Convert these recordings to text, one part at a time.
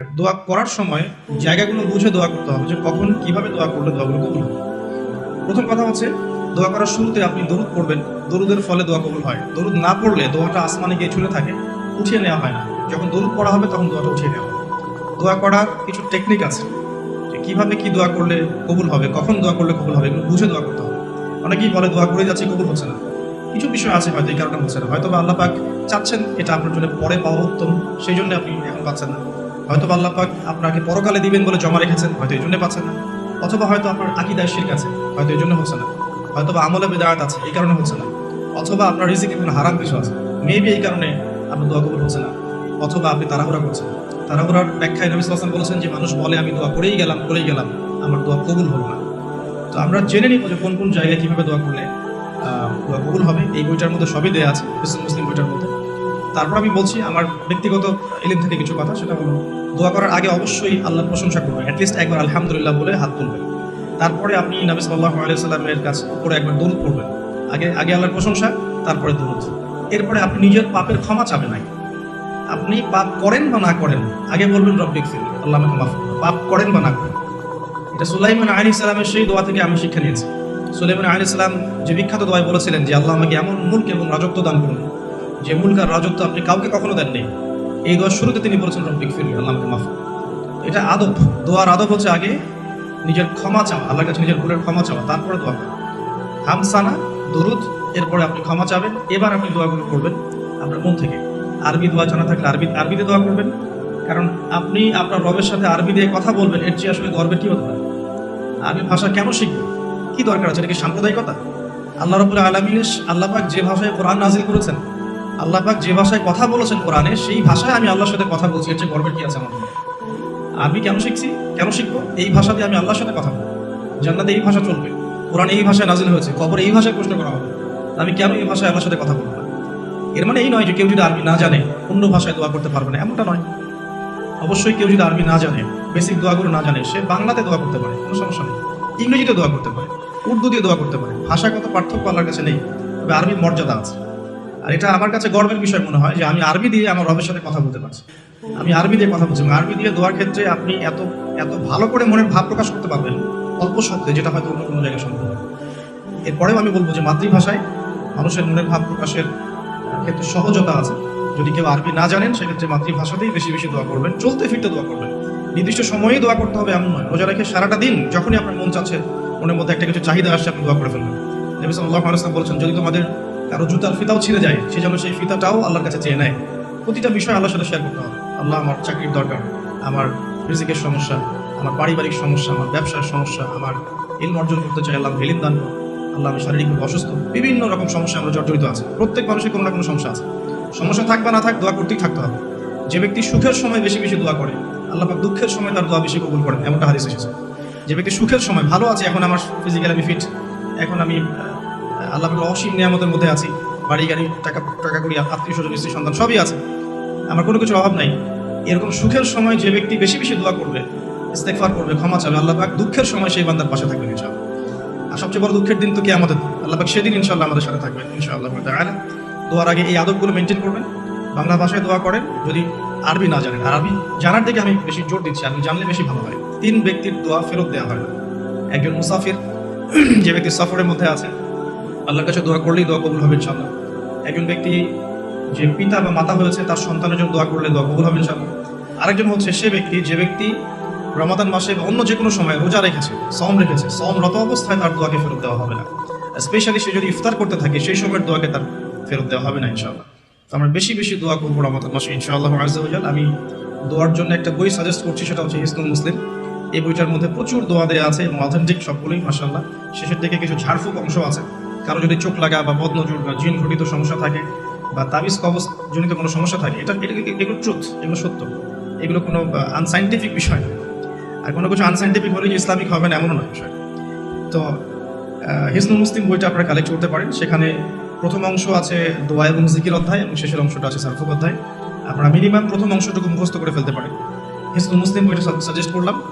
দোয়া করার সময় জায়গাগুলো বুঝে দোয়া করতে হবে যে কখন কীভাবে দোয়া করলে দোয়াগুলো কবুল হবে। প্রথম কথা হচ্ছে, দোয়া করার শুরুতে আপনি দরুদ পড়বেন। দরুদের ফলে দোয়া কবুল হয়। দরুদ না পড়লে দোয়াটা আসমানে গিয়ে ঝুলে থাকে, উঠিয়ে নেওয়া হয় না। যখন দরুদ পড়া হবে তখন দোয়াটা উঠিয়ে নেওয়া হবে দোয়া করার কিছু টেকনিক আছে। যে কীভাবে কি দোয়া করলে কবুল হবে, কখন দোয়া করলে কবুল হবে এগুলো বুঝে দোয়া করতে হবে। অনেকেই বলে দোয়া করে যাচ্ছে, কবুল হচ্ছে না। কিছু বিষয় আছে হয়তো এই কারণে হচ্ছে না। হয়তো বা আল্লাহ পাক চাচ্ছেন এটা আপনার জন্য পরে পাওয়া উত্তম, সেই জন্য আপনি এখন পাচ্ছেন না। হয়তো বা আল্লাহ পাক আপনাকে পরকালে দিবেন বলে জমা রেখেছেন, হয়তো এই জন্য পাচ্ছেন না। অথবা হয়তো আপনার আকিদায় শির্ক আছে, হয়তো এই জন্য হচ্ছে না। হয়তো বা আমলে বেদায়াত আছে, এই কারণে হচ্ছে না। অথবা আপনার রিজিকে কোনো হারাম কিছু আছে মেবি এই কারণে আপনার দোয়া কবুল হচ্ছে না। অথবা আপনি তাড়াহুড়া করছেন। তাড়াহুড়ার ব্যাখ্যায় নবী সাল্লাল্লাহু বলেছেন যে, মানুষ বলে, আমি দোয়া করেই গেলাম করেই গেলাম, আমার দোয়া কবুল হলো না। তো আমরা জেনে নিব যে কোন কোন জায়গায় কীভাবে দোয়া করলে দোয়া কবুল হবে। এই বইটার মধ্যে সবই দেওয়া আছে, মুসলিম বইটার মধ্যে। তারপর আমি বলছি, আমার ব্যক্তিগত ইলিম থেকে কিছু কথা, সেটা হলো দোয়া করার আগে অবশ্যই আল্লাহর প্রশংসা করবেন। অ্যাটলিস্ট একবার আলহামদুলিল্লাহ বলে হাত তুলবেন। তারপরে আপনি নবী সাল্লাল্লাহু আলাইহি সাল্লামের কাছে উপরে একবার দরুদ পড়বেন। আগে আগে আল্লাহর প্রশংসা, তারপরে দরুদ। এরপরে আপনি নিজের পাপের ক্ষমা চাবেন আগে। আপনি পাপ করেন বা না করেন, আগে বলবেন রব্বিক ফিল আল্লাহ মাফ পাপ করেন বা না করেন। এটা সুলাইমান আলী সালামের সেই দোয়া থেকে আমি শিক্ষা নিয়েছি। সুলাইমান আলী সালাম যে বিখ্যাত দোয়ায় বলেছিলেন যে, আল্লাহ আমাকে এমন মুল্ক এবং রাজত্ব দান করুন, যে মুল্ক আর রাজত্ব আপনি কাউকে কখনো দেননি। এই দোয়ার শুরুতে তিনি বলেছেন রব্বিক ফিল আল্লাহ মাফ এটা আদব। দোয়ার আদব হচ্ছে আগে নিজের ক্ষমা চাওয়া, আল্লাহর কাছে নিজের ভুলের ক্ষমা চাওয়া, তারপরে দোয়া হামসানা, দরুদ, এরপরে আপনি ক্ষমা চাবেন, এবার আপনি দোয়াগুলো করবেন আপনার মন থেকে। আরবি দোয়া জানা থাকলে আরবি, আরবিতে দোয়া করবেন। কারণ আপনি আপনার রবের সাথে আরবি দিয়ে কথা বলবেন, এর চেয়ে আসলে গর্বের কি হতে পারে? আরবি ভাষা কেন শিখবেন কি দরকার আছে? এটা কি সাম্প্রদায়িকতা? আল্লাহ রবুল্লা আলমিনের আল্লাহ পাক যে ভাষায় কোরআন নাজিল করেছেন আল্লাহ পাক যে ভাষায় কথা বলেছেন কোরআনে, সেই ভাষায় আমি আল্লাহর সাথে কথা বলছি। এর চেয়ে গর্বের কি আছে আমার? আমি কেন শিখছি? কেন শিখব? এই ভাষা দিয়ে আমি আল্লাহর সাথে কথা বলব। জান্নাতে এই ভাষা চলবে। কোরআন এই ভাষায় নাজিল হয়েছে, কবরে এই ভাষায় প্রশ্ন করা হবে। আমি কেন এই ভাষায় আল্লাহর সাথে কথা বলব না? এর মানে এই নয় যে কেউ যদি আরবি না জানে, অন্য ভাষায় দোয়া করতে পারবে না, এমনটা নয়। অবশ্যই কেউ যদি আরবি না জানে বেসিক দোয়াগুলো না জানে, সে বাংলাতে দোয়া করতে পারে, কোনো সমস্যা নেই। ইংরেজিতে দোয়া করতে পারে উর্দু দিয়ে দোয়া করতে পারে। ভাষাগত পার্থক্য আল্লাহর কাছে নেই, তবে আরবির মর্যাদা আছে। আর এটা আমার কাছে গর্বের বিষয় মনে হয় যে আমি আরবি দিয়ে আমার রবের সাথে কথা বলতে পারছি। আমি আরবি দিয়ে কথা বলছি আরবি দিয়ে দোয়ার ক্ষেত্রে আপনি এত এত ভালো করে মনের ভাব প্রকাশ করতে পারবেন অল্প শব্দে যেটা হয়তো অন্য কোনো জায়গায় সম্ভব। এরপরেও আমি বলব যে মাতৃভাষায় মানুষের মনের ভাব প্রকাশের ক্ষেত্রে সহজতা আছে। যদি কেউ আরবি না জানেন, সেক্ষেত্রে মাতৃভাষাতেই বেশি বেশি দোয়া করবেন, চলতে ফিরতে দোয়া করবেন। নির্দিষ্ট সময়েই দোয়া করতে হবে এমন নয়, রোজা রেখে সারাটা দিন যখনই আপনার মন চাচ্ছে, মনের মধ্যে একটা কিছু চাহিদা আসছে, আপনি দোয়া করে ফেলবেন। নবী ওয়াসাল্লাম বলেছেন, যদি তোমাদের কারও জুতার ফিতাও ছিঁড়ে যায় সে যেন সেই ফিতাটাও আল্লাহর কাছে চেয়ে নেয়। প্রতিটা বিষয় আল্লাহর সাথে শেয়ার করতে হবে। আল্লাহ আমার চাকরির দরকার, আমার রিজিকের সমস্যা, আমার পারিবারিক সমস্যা, আমার ব্যবসার সমস্যা, আমার ইলম অর্জন করতে চাই, আল্লাহ হেলিম দান আল্লাহ আমি শারীরিকভাবে অসুস্থ। বিভিন্ন রকম সমস্যা আমরা জর্জরিত আছে। প্রত্যেক মানুষের কোনো না কোনো সমস্যা আছে। সমস্যা থাক বা না থাক, দোয়া করতেই থাকতে হবে। যে ব্যক্তি সুখের সময় বেশি বেশি দোয়া করে, আল্লাহ দুঃখের সময় তার দোয়া বেশি কবুল করেন, এমনটা হাদিস এসেছে। যে ব্যক্তি সুখের সময় ভালো আছে, এখন আমার ফিজিক্যাল আমি ফিট এখন আমি আল্লাহ অসীম নিয়ামতের মধ্যে আছি। বাড়ি, গাড়ি, টাকা টাকা করি আত্মীয় স্বজন, স্ত্রী, সন্তান, সবই আছে। আমার কোনো কিছু অভাব নাই। এরকম সুখের সময় যে ব্যক্তি বেশি বেশি দোয়া করবে, ইস্তেগফার করবে, ক্ষমা চাবে, আল্লাহ পাক দুঃখের সময় সেই বান্দার পাশে থাকবেন ইনশাআল্লাহ। আর সবচেয়ে বড় দুঃখের দিন তো কি আমাদের আল্লাহ পাক সেদিন ইনশাআল্লাহ আমাদের সাথে থাকবেন ইনশাআল্লাহ তাআলা। দোয়ার আগে এই আদবগুলো মেনটেন করবেন। বাংলা ভাষায় দোয়া করেন, যদি আরবি না জানেন। আর আরবি জানার দিকে আমি বেশি জোর দিচ্ছি আরবি জানলে বেশি ভালো হয়। তিন ব্যক্তির দোয়া ফেরত দেওয়া হয় না। একজন মুসাফির, যে ব্যক্তি সফরের মধ্যে আছে আল্লাহর কাছে দোয়া করলেই দোয়া কবুল হবে, ইনশাআল্লাহ। একজন ব্যক্তি যে পিতা বা মাতা হয়েছে, তার সন্তানের জন্য দোয়া করলে দোয়া কবুল হবে, ইনশাআল্লাহ। আরেকজন হচ্ছে সে ব্যক্তি, যে ব্যক্তি রমাদান মাসে বা অন্য যে কোনো সময় রোজা রেখেছে সম রেখেছে সমরত অবস্থায় তার দোয়াকে ফেরত দেওয়া হবে না। স্পেশালি সে যদি ইফতার করতে থাকে, সেই সময়ের দোয়াকে তার ফেরত দেওয়া হবে না ইনশাল্লাহ তো আমরা বেশি বেশি দোয়া করব রমাদান মাসে, ইনশাআল্লাহ আজাল আমি দোয়ার জন্য একটা বই সাজেস্ট করছি, সেটা হচ্ছে হিসনুল মুসলিম। এই বইটার মধ্যে প্রচুর দোয়া দেওয়া আছে এবং অথেন্টিক সবগুলোই মাসাল্লাহ শেষের দিকে কিছু ঝাড়ফুঁক অংশ আছে। কারও যদি চোখ লাগা বা বদনজর বা জিন ঘটিত সমস্যা থাকে বা তাবিজ কবজ জনিত কোনো সমস্যা থাকে এটা এগুলো ট্রুথ এগুলো সত্য। এগুলো কোনো আনসাইন্টিফিক বিষয় না। আর কোনো কিছু আনসাইন্টিফিক হলে যে ইসলামিক হবে না এমনও নয় বিষয়। তো আহ, হিসনুল মুসলিম বইটা আপনারা কালেক্ট করতে পারেন। সেখানে প্রথম অংশ আছে দোয়া এবং জিকির অধ্যায় এবং শেষের অংশটা আছে সারফুক অধ্যায়। আপনারা মিনিমাম প্রথম অংশটুকু মুখস্থ করে ফেলতে পারেন। হিসনুল মুসলিম বইটা সাজেস্ট করলাম।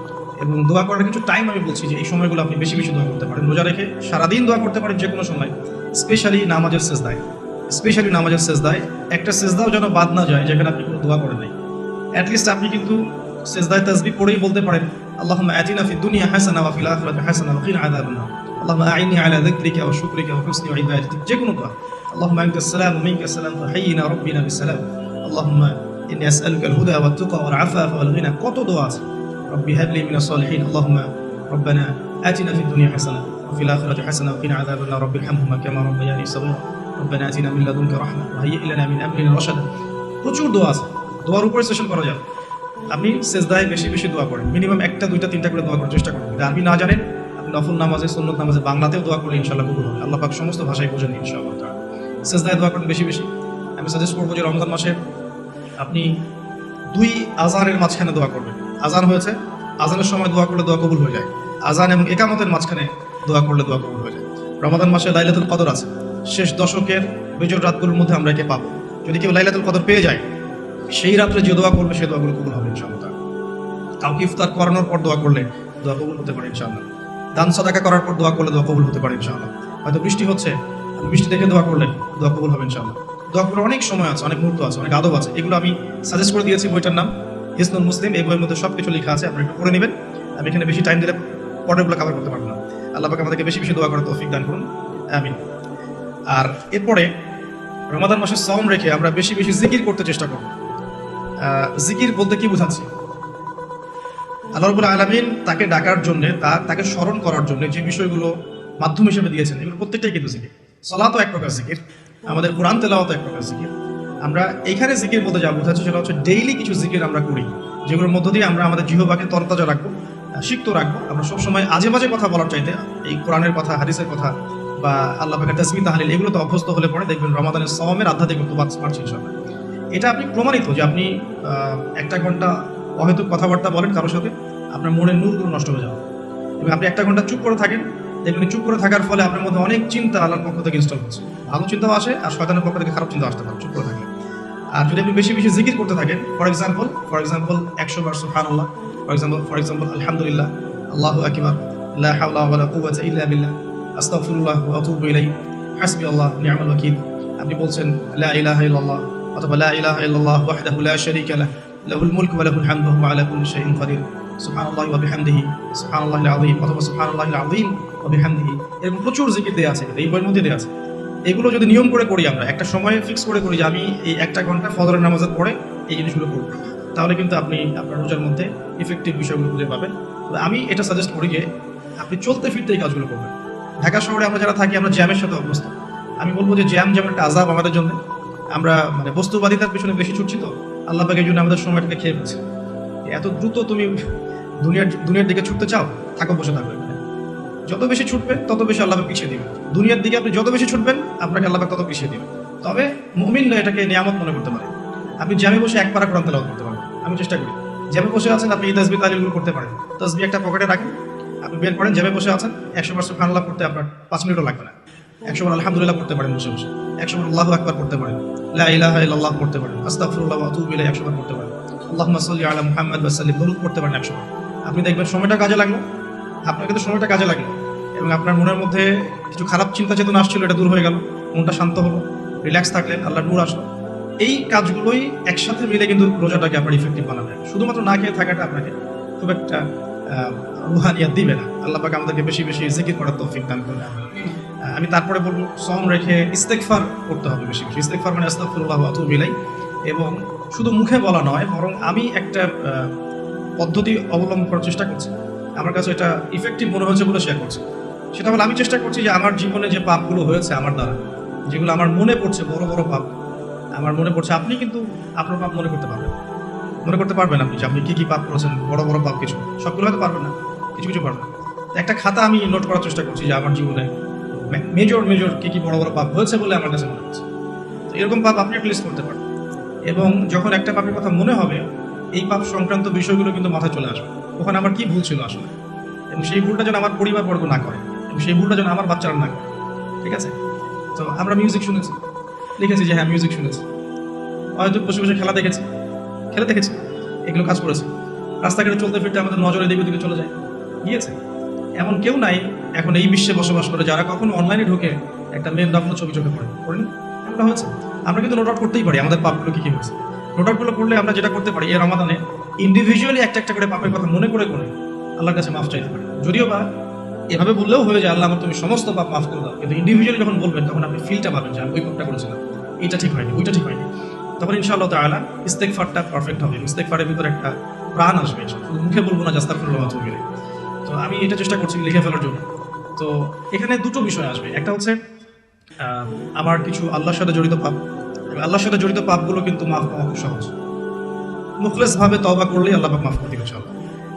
এবং দোয়া করার কিছু টাইম আমি বলছি যে এই সময়গুলো আপনি বেশি বেশি দোয়া করতে পারেন। রোজা রেখে সারাদিন দোয়া করতে পারেন যে কোনো সময় স্পেশালি নামাজের শেষ দায় স্পেশালি নামাজের শেষ দায় একটা শেষ দাও যেন বাদ না যায়, যেখানে আপনি কোনো দোয়া করেন নাই। অ্যাটলিস্ট আপনি কিন্তু সেজদায় তাসবি পড়েই বলতে পারেন, আল্লাহুম্মা আতিনা ফিদ দুনিয়া হাসানা ওয়া ফিল আখিরাতি হাসানা ওয়া কিনা আযাবান ইবাদাতিক যে কোনো দোয়া। আল্লাহুম্মা আনতাস সালাম ওয়া মিনকাস সালাম ফাহাইয়িনা রাব্বিনা বিসসালাম আল্লাহুম্মা ইন্নী আসআলুকা আল হুদা ওয়াত তুকা ওয়াল আফাফা ওয়াল গিনা কত দোয়া আছে। রব্বি হাবলি মিনাস সালিহিন আল্লাহুম্মা ربنا آتنا في الدنيا حسنة وفي الآخرة حسنة وقنا عذاب النار رب ارحمهما كما ربياني صغيرا ربنا آتنا من لدنك رحمة وهيئ لنا من أمرنا رشدا প্রচুর দোয়া আছে দোয়ার উপরে সেশন করা যাবে আপনি সেজদায় বেশি বেশি দোয়া করেন মিনিমাম একটা দুইটা তিনটা করে দোয়া করার চেষ্টা করবেন যদি আরবি না জানেন আপনি নফল নামাজে সুন্নত নামাজে বাংলাতেও দোয়া করলে ইনশাল্লাহ কবুল হবে আল্লাহ পাক সমস্ত ভাষায় বোঝেন ইনশাআল্লাহ তাআলা। সেজদায় দোয়া করেন বেশি বেশি আমি সাজেস্ট করবো যে রমজান মাসে আপনি দুই আজানের মাঝখানে দোয়া করবেন আজান হয়েছে। আজানের সময় দোয়া করলে দোয়া কবুল হয়ে যায়। আজান এবং একামতের মাঝখানে দোয়া করলে দোয়া কবুল হয়ে যায়। রমাদান মাসে লাইলাতুল কদর আছে। শেষ দশকের বেজর রাতগুলোর মধ্যে আমরা একে পাবো। যদি কেউ লাইলাতুল কদর পেয়ে যায়, সেই রাত্রে যে দোয়া করবে সেই দোয়াগুলো কবুল হবে ইনশাআল্লাহ। কাউকে ইফতার করানোর পর দোয়া করলে দোয়া কবুল হতে পারে ইনশাআল্লাহ। দান সদাকা করার পর দোয়া করলে দোয়া কবুল হতে পারে ইনশাআল্লাহ। হয়তো বৃষ্টি হচ্ছে বৃষ্টি দেখে দোয়া করলেন দোয়া কবুল হবে ইনশাআল্লাহ। দোয়া করার অনেক সময় আছে, অনেক মুহূর্ত আছে, অনেক আদব আছে। এগুলো আমি সাজেস্ট করে দিয়েছি বইটার নাম। হিসনুল মুসলিম এই বইয়ের মধ্যে সব কিছু লেখা আছে আপনি একটু পড়ে নেবেন। আমি এখানে বেশি টাইম দিলে পরেরগুলো কভার করতে পারব না। আল্লাহ পাক আমাদেরকে বেশি বেশি দোয়া করার তৌফিক দান করুন। আমিন। আর এরপরে রমাদান মাসে সম রেখে আমরা বেশি বেশি জিকির করতে চেষ্টা করব। জিকির বলতে কি বোঝাচ্ছি? আল্লাহ রবুল আলমিন তাকে ডাকার জন্য তার তাকে স্মরণ করার জন্য যে বিষয়গুলো মাধ্যম হিসেবে দিয়েছেন, এগুলো প্রত্যেকটাই কিন্তু জিকির। সলাতও এক প্রকার জিকির। আমাদের কোরআন তেলাওয়াত এক প্রকার জিকির। আমরা এইখানে জিকির বলতে যা বোঝাচ্ছি সেটা হচ্ছে ডেইলি কিছু জিকির আমরা করি, যেগুলোর মধ্য দিয়ে আমরা আমাদের জিহবাকে তরতাজা রাখব সিক্ত রাখব। আমরা সবসময় আজে বাজে কথা বলার চাইতে, এই কোরআনের কথা, হাদিসের কথা, বা আল্লাহ পাকের তসমি তাহলিল, এগুলো তো অভ্যস্ত হলে পরে দেখবেন রমাদানের সমের আধ্যাত্মিক বাড়ছে ইনশাল্লাহ এটা আপনি প্রমাণিত যে আপনি একটা ঘণ্টা অহেতুক কথাবার্তা বলেন কারোর সাথে, আপনার মনের নূরগুলো নষ্ট হয়ে যাবে। এবং আপনি একটা ঘণ্টা চুপ করে থাকেন, দেখবেন চুপ করে থাকার ফলে আপনার মধ্যে অনেক চিন্তা আল্লাহর পক্ষ থেকে ইনস্টল হচ্ছে। ভালো চিন্তাও আসে, আর শয়তানের পক্ষ থেকে খারাপ চিন্তা আসতে পারে, চুপ করে আর যদি আপনি বেশি বেশি জিকির করতে থাকেন ফর এক্সাম্পল ফর এক্সাম্পল একশো বার সুফান আল্লাহ ফর এক্সাম্পল ফর এক্সাম্পল আলহামদুলিল্লাহ, আল্লাহু আকবার, লা হাওলা ওয়ালা কুওয়াতা ইল্লা বিল্লাহ, আস্তাগফিরুল্লাহ ওয়া আতুবু ইলাইহি হাসবি আল্লাহ নি'মাল ওয়াকিল। আপনি বলছেন, লা ইলাহা ইল্লাল্লাহ, অথবা লা ইলাহা ইল্লাল্লাহ ওয়াহদাহু লা শারীকা লাহ, লাহুল মুলকু ওয়া লাহুল হামদু ওয়া হুয়া আলা কুল্লি শাইইন কাদির সুবহানাল্লাহি ওয়া বিহামদিহি, সুবহানাল্লাহিল আযীম, অথবা সুবহানাল্লাহিল আযীম, ওয়া বিহামদিহি। এরকম প্রচুর জিকির দেয়া আছে, এই বইয়ের মধ্যে দেয়া আছে। এগুলো যদি নিয়ম করে করি আমরা, একটা সময় ফিক্স করে করি যে আমি এই একটা ঘণ্টা ফজরের নামাজের পরে এই জিনিসগুলো করব। তাহলে কিন্তু আপনি আপনার রোজার মধ্যে ইফেক্টিভ বিষয়গুলো খুঁজে পাবেন। তবে আমি এটা সাজেস্ট করি যে আপনি চলতে ফিরতে এই কাজগুলো করবেন। ঢাকা শহরে আমরা যারা থাকি, আমরা জ্যামের সাথে অভ্যস্ত। আমি বলব যে জ্যাম যেমন একটা আজাব আমাদের জন্য, আমরা মানে বস্তুবাদিতার পিছনে বেশি ছুটছি তো, আল্লাহ পাকের জন্য আমাদের সময়টাকে খেয়ে ফেলছে। এত দ্রুত তুমি দুনিয়ার দুনিয়ার দিকে ছুটতে চাও, থাকো, বসে থাকবে। যত বেশি ছুটবেন, তত বেশি আল্লাহ পাক পিছিয়ে দিবে দুনিয়ার দিকে আপনি যত বেশি ছুটবেন, আপনাকে আল্লাহ তত পিছিয়ে দিবে তবে মুমিনরা এটাকে নিয়ামত মনে করতে পারে। আপনি জ্যামে বসে এক পারা কোরআন তেলাওয়াত করতে পারেন আমি চেষ্টা করি। জ্যামে বসে আছেন, আপনি এই তসবি তালিলগুলো করতে পারেন। তসবি একটা পকেটে রাখেন, আপনি বের করেন, জ্যামে বসে আছেন একশো বার সুবহানাল্লাহ করতে আপনার পাঁচ মিনিটও লাগবে না। একশো বার আলহামদুলিল্লাহ করতে পারেন বসে বসে। একশো বার আল্লাহু আকবার করতে পারেন। লা ইলাহা করতে পারেন। আস্তাগফিরুল্লাহ ওয়া একশো বার করতে পারেন। আল্লাহুম্মা সাল্লি আলা মুহাম্মাদ ওয়া সাল্লিম। করতে পারেন একশো আপনি দেখবেন সময়টা কাজে লাগল। আপনার কিন্তু সময়টা কাজে লাগল। এবং আপনার মনের মধ্যে কিছু খারাপ চিন্তা চেতনা আসছিল এটা দূর হয়ে গেল। মনটা শান্ত হলো রিল্যাক্স থাকলেন আল্লাহ নূর আসলো। এই কাজগুলোই একসাথে মিলে কিন্তু রোজাটাকে আপনার ইফেক্টিভ বানাবে শুধুমাত্র না খেয়ে থাকাটা আপনাকে খুব একটা আহ, রুহানিয়াত দিবে না। আল্লাহ পাক আমাদেরকে বেশি বেশি জিকির করার তৌফিক দান করবে আমি তারপরে বলব সম রেখে ইস্তেকফার করতে হবে বেশি বেশি। ইস্তেকফার মানে আস্তাগফিরুল্লাহ ওয়া আতুবু এবং শুধু মুখে বলা নয় বরং আমি একটা পদ্ধতি অবলম্বন করার চেষ্টা করছি। আমার কাছে এটা ইফেক্টিভ মনে হয়েছে বলে শেয়ার করছে। সেটা হলো আমি চেষ্টা করছি যে আমার জীবনে যে পাপগুলো হয়েছে আমার দ্বারা, যেগুলো আমার মনে পড়ছে, বড় বড় পাপ, আমার মনে পড়ছে, আপনি কিন্তু আপনার পাপ মনে করতে পারবেন মনে করতে পারবেন আপনি যে আপনি কী কী পাপ করেছেন, বড় বড় পাপ কিছু। সবগুলো হয়তো পারবেন না, কিছু কিছু পারবেন একটা খাতা আমি নোট করার চেষ্টা করছি যে আমার জীবনে মেজর মেজর কী কী বড় বড় পাপ হয়েছে বলে আমার কাছে মনে হচ্ছে। তো এরকম পাপ আপনি একটা লিস্ট করতে পারেন। এবং যখন একটা পাপের কথা মনে হবে, এই পাপ সংক্রান্ত বিষয়গুলো কিন্তু মাথায় চলে আসবে। ওখানে আমার কি ভুল ছিল আসলে? এবং সেই ভুলটা যেন আমার পরিবার বর্গ না করে, এবং সেই ভুলটা যেন আমার বাচ্চারা না করে, ঠিক আছে? তো আমরা মিউজিক শুনেছি। লিখেছি যে হ্যাঁ মিউজিক শুনেছি। হয়তো বসে বসে খেলা দেখেছি। খেলে দেখেছি, এগুলো কাজ করেছে। রাস্তাঘাটে চলতে ফিরতে আমাদের নজরে দিকে দিকে চলে যায়। গিয়েছে। এমন কেউ নাই এখন এই বিশ্বে বসবাস করে যারা কখনো অনলাইনে ঢুকে একটা মেয়ের নগ্ন ছবি চোখে পড়ে। পড়েনি? এমনটা হয়েছে। আমরা কিন্তু নোট আউট করতেই পারি। আমাদের পাপগুলো কি কি হয়েছে? নোট আউটগুলো করলে আমরা যেটা করতে পারি, এই রমাদানে ইন্ডিভিজুয়ালি একটা একটা করে পাপের কথা মনে করে করে আল্লাহর কাছে মাফ চাইতে পারেন যদিও বা এভাবে বললেও হয়ে যায় আল্লাহ, আমার তুমি সমস্ত পাপ মাফ করে দাও। কিন্তু ইন্ডিভিজুয়ালি যখন বলবেন, তখন আপনি ফিলটা পাবেন যে, আমি ওই পাপটা করেছিলাম। এইটা ঠিক হয়নি, ওইটা ঠিক হয়নি। তখন ইনশাআল্লাহ তাআলা ইস্তেকফারটা পারফেক্ট হবে। ইস্তেকফারের ভিতরে একটা প্রাণ আসবে শুধু মুখে বলব না জাস্তাফুল্লাহ মাতুবি তো আমি এটা চেষ্টা করছি লিখে ফেলার জন্য। তো এখানে দুটো বিষয় আসবে। একটা হচ্ছে আমার কিছু আল্লাহর সাথে জড়িত পাপ। আল্লাহর সাথে জড়িত পাপগুলো কিন্তু মাফ পাওয়া খুব সহজ। মুখলেস ভাবে তবা করলেই আল্লাহ পাক মাফ করে দিবে ইনশাআল্লাহ।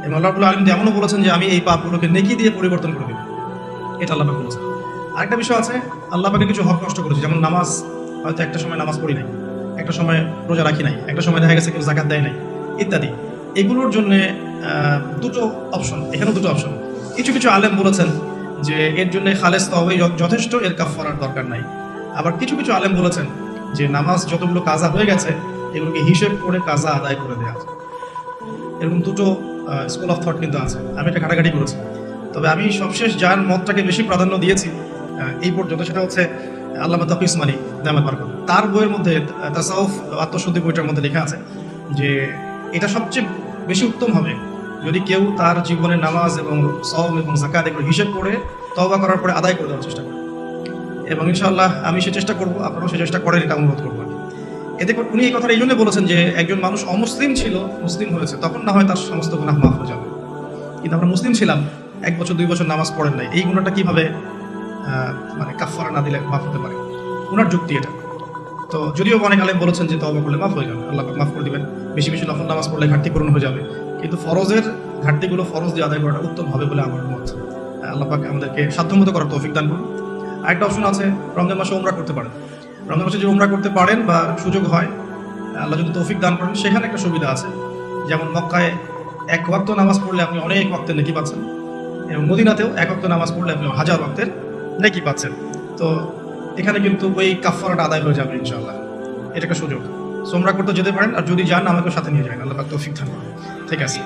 এবং আল্লাহ আলামিন এমনও বলেছেন যে, আমি এই পাপগুলোকে নেকি দিয়ে পরিবর্তন করে দেব। এটা আল্লাহ পাক বলেছেন। আরেকটা বিষয় আছে, আল্লাহ পাকে কিছু হক নষ্ট করেছে। যেমন নামাজ, হয়তো একটা সময় নামাজ পড়ি নাই, একটা সময় রোজা রাখি নাই, একটা সময় দেখা গেছে কেউ জাকাত দেয় নাই, ইত্যাদি। এগুলোর জন্য দুটো অপশন এখানে দুটো অপশন কিছু কিছু আলেম বলেছেন যে, এর জন্য খালেস তবে যথেষ্ট, এর কাফারার দরকার নাই। আবার কিছু কিছু আলেম বলেছেন যে, নামাজ যতগুলো কাজা হয়ে গেছে এগুলোকে হিসেব করে কাজা আদায় করে দেওয়া আছে। এরকম দুটো স্কুল অফ থট কিন্তু আছে। আমি এটা ঘাটাঘাটি করেছি। তবে আমি সবশেষ যার মতটাকে বেশি প্রাধান্য দিয়েছি এই পর্যন্ত সেটা হচ্ছে আল্লাহ তাফি ইসমানি দামাত বারকাত তার বইয়ের মধ্যে তাসাউফ আত্মশুদ্ধি বইটার মধ্যে লেখা আছে যে এটা সবচেয়ে বেশি উত্তম হবে যদি কেউ তার জীবনে নামাজ এবং সব এবং জাকাত এগুলো হিসেব করে তবা করার পরে আদায় করে দেওয়ার চেষ্টা করে। এবং ইনশাআল্লাহ আমি সে চেষ্টা করব, আপনারাও সে চেষ্টা করেন, এটা অনুরোধ করব। এতে উনি এই কথাটা এই জন্য বলেছেন যে একজন মানুষ অমুসলিম ছিল, মুসলিম হয়েছে, তখন না হয় তার সমস্ত গুনাহ মাফ হয়ে যাবে। কিন্তু আমরা মুসলিম ছিলাম, এক বছর, দুই বছর নামাজ পড়েন নাই। এই গুণাটা কীভাবে মানে কাফারা না দিলে মাফ হতে পারে? ওনার যুক্তি এটা। তো যদিও অনেক আলেম বলেছেন যে তবা করলে মাফ হয়ে যাবে, আল্লাহ মাফ করে দিবেন। বেশি বেশি নফল নামাজ পড়লে ঘাটতি পূরণ হয়ে যাবে। কিন্তু ফরজের ঘাটতিগুলো ফরজ দিয়ে আদায় করাটা উত্তম হবে বলে আমার মত। আল্লাহ পাক আমাদেরকে সাধ্যমতো করার তৌফিক দান করুন। আরেকটা অপশন আছে, রমজান মাসে উমরা করতে পারেন। রমজান মাসে যে উমরা করতে পারেন বা সুযোগ হয়, আল্লাহ যদি তৌফিক দান করেন, সেখানে একটা সুবিধা আছে। যেমন মক্কায় এক ওয়াক্ত নামাজ পড়লে আপনি অনেক ওয়াক্তের নেকি পাচ্ছেন, এবং মদিনাতেও এক ওয়াক্ত নামাজ পড়লে আপনি হাজার ওয়াক্তের নেকি পাচ্ছেন। তো এখানে কিন্তু ওই কাফারাটা আদায় হয়ে যাবে, ইনশাআল্লাহ। এটা একটা সুযোগ। সোমরা করতে যেতে পারেন, আর যদি যান আমাকে সাথে নিয়ে যান আল্লাহ তৌফিক দান করুন। ঠিক আছে।